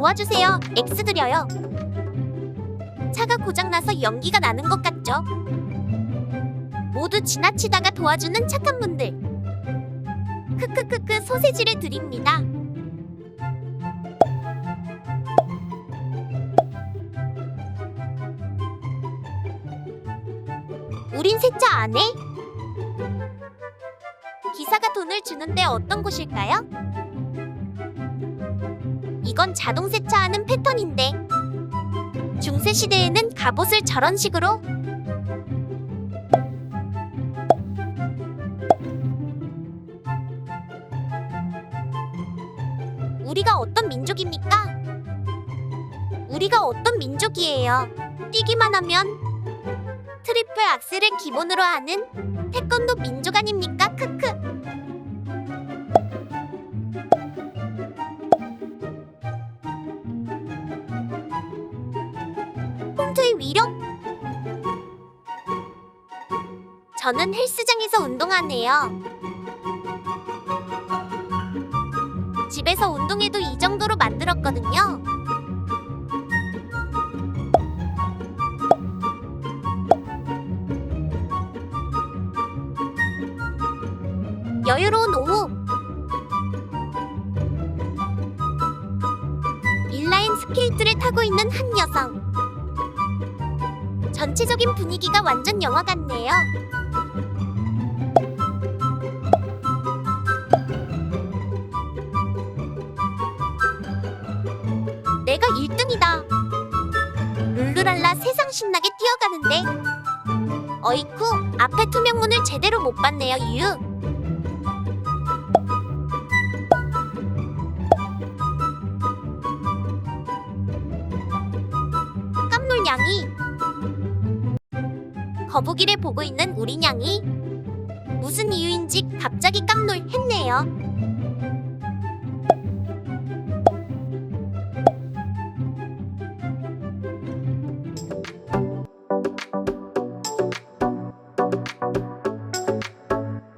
도와주세요. X 드려요. 차가 고장나서 연기가 나는 것 같죠? 모두 지나치다가 도와주는 착한 분들. 크크크크 소세지를 드립니다. 우린 세차 안 해? 기사가 돈을 주는데 어떤 곳일까요? 이건 자동 세차하는 패턴인데 중세 시대에는 갑옷을 저런 식으로 우리가 어떤 민족입니까? 우리가 어떤 민족이에요? 뛰기만 하면 트리플 악셀을 기본으로 하는 태권도 민족 아닙니까? 위력? 저는 헬스장에서 운동하네요. 집에서 운동해도 이 정도로 만들었거든요. 여유로운 오후 인라인 스케이트를 타고 있는 한 여성 전체적인 분위기가 완전 영화 같네요. 내가 1등이다. 룰루랄라 세상 신나게 뛰어가는데. 어이쿠 앞에 투명문을 제대로 못 봤네요 유유. 깜놀 냥이 거북이를 보고 있는 우리 냥이 무슨 이유인지 갑자기 깜놀 했네요.